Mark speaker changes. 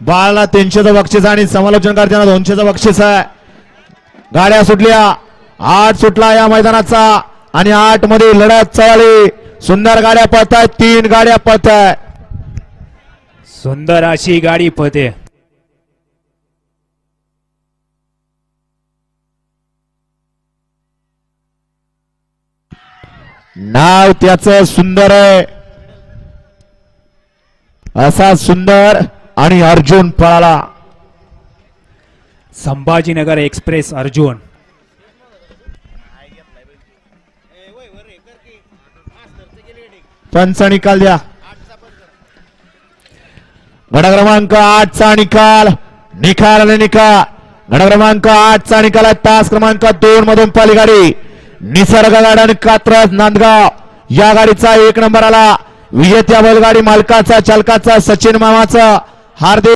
Speaker 1: बाळाला तीनशेचं बक्षीस आणि समालोचनकर्त्यांना दोनशेचं बक्षीस आहे. गाड्या सुटल्या. आठ सुटला या मैदानाचा. आणि आठमध्ये लढत चालली. सुंदर गाड्या पळतायत तीन गाड्या पळतायत
Speaker 2: सुंदर अशी गाडी पळते.
Speaker 1: नाव त्याचं सुंदर आहे. असा सुंदर आणि अर्जुन पळाला.
Speaker 2: संभाजीनगर एक्सप्रेस अर्जुन.
Speaker 1: पंच निकाल द्या. गड क्रमांक आठचा निकाल. निकाल आणि निकाल. गड क्रमांक आठचा निकाल आहे. तास क्रमांक दोन मधून पाली गाडी निसर्ग गार्डन कात्रज नांदगाव. या गाडीचा एक नंबर आला. विजेत्या बैलगाडी मालकाचा चालकाचा सचिन मामाचा. Harding